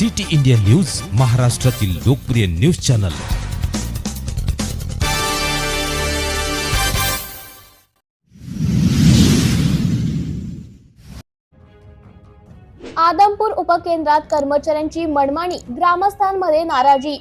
City India news महाराष्ट्रातील लोकप्रिय news channel. Adampur उपकेंद्रात कर्मचाऱ्यांची मनमानी ग्रामस्थांमध्ये नाराजी.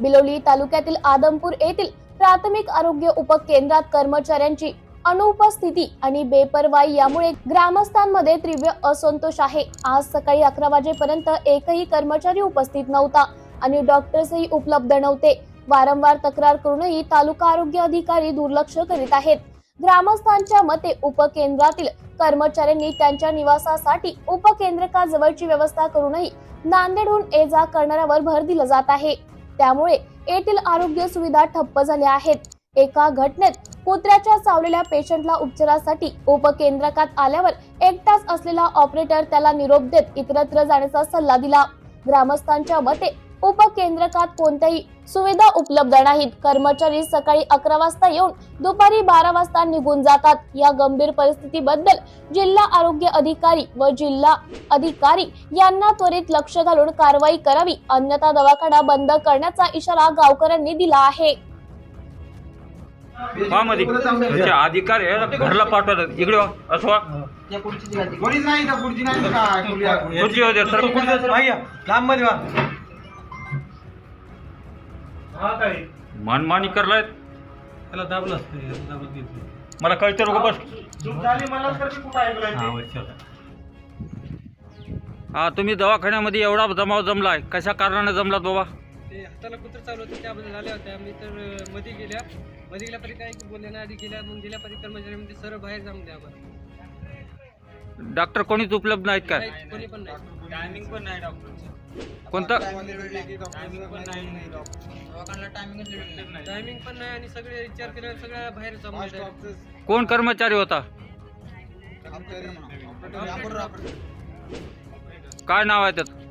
बिलोली तालुक्यातील आदमपूर येथील प्राथमिक आरोग्य उपकेंद्रात कर्मचाऱ्यांची अनुपस्थिती आणि बेपरवाई यामुळे ग्रामस्थांमध्ये तीव्र असंतोष आहे. आज सकाळी अकरा वाजेपर्यंत एकही कर्मचारी उपस्थित नव्हता आणि डॉक्टर्सही उपलब्ध नव्हते. वारंवार तक्रार करूनही तालुका आरोग्य अधिकारी दुर्लक्ष करीत आहेत. ग्रामस्थांच्या मते उपकेंद्रातील कर्मचाऱ्यांनी त्यांच्या निवासासाठी उपकेंद्रकाजवळची व्यवस्था करूनही नांदेडहून ये जा करणाऱ्यावर भर दिला जात आहे. त्यामुळे येथील आरोग्य सुविधा ठप्प झाल्या आहेत. एका घटनेत कुत्र्याच्या चावलेल्या पेशंटला उपचारासाठी उपकेंद्रकात आल्यावर एकटाच असलेला ऑपरेटर त्याला निरोप देत इतरत्र जाण्याचा सल्ला दिला. ग्रामस्थांच्या मते उपकेंद्रकात कोणत्याही सुविधा उपलब्ध नाहीत. कर्मचारी सकाळी अकरा वाजता येऊन दुपारी बारा वाजता निघून जातात. या गंभीर परिस्थितीबद्दल जिल्हा आरोग्य अधिकारी व जिल्हा अधिकारी यांना त्वरित लक्ष घालून कारवाई करावी. अन्यथा दवाखाना बंद करण्याचा इशारा गावकऱ्यांनी दिला आहे. मध्ये त्याचे अधिकारी आहे, घरला पाठवतात. इकडे वा, असं वा. कोणीच नाही इथं, खुर्ची नाही काय, खुर्ची आहे. खुर्ची? होते सर. लांबमध्ये वा. मनमानी करलाय. त्याला दाबलं असतं घेतलं. मला कळतं नको बस. हा. हा तुम्ही दवाखान्यामध्ये एवढा जमाव जमलाय. कशा कारणाने जमलात बाबा? ते हाताला कुत्र चालू होते त्याबद्दल झाल्या होत्या. मी तर मध्ये गेल्या मध्ये गेल्या. परी काही बोलल्या नाही आधी गेल्या मग गेल्या परी कर्मचारी म्हणजे सरळ बाहेर जाऊन द्या डॉक्टर कोणीच उपलब्ध नाहीत काय काही- कोणी पण नाही टायमिंग पण नाही डॉक्टरचं. कोणतं? टायमिंग पण नाही आणि सगळे विचार केल्यावर सगळ्या बाहेर जाऊन कोण कर्मचारी होता? काय नाव आहे त्याचं?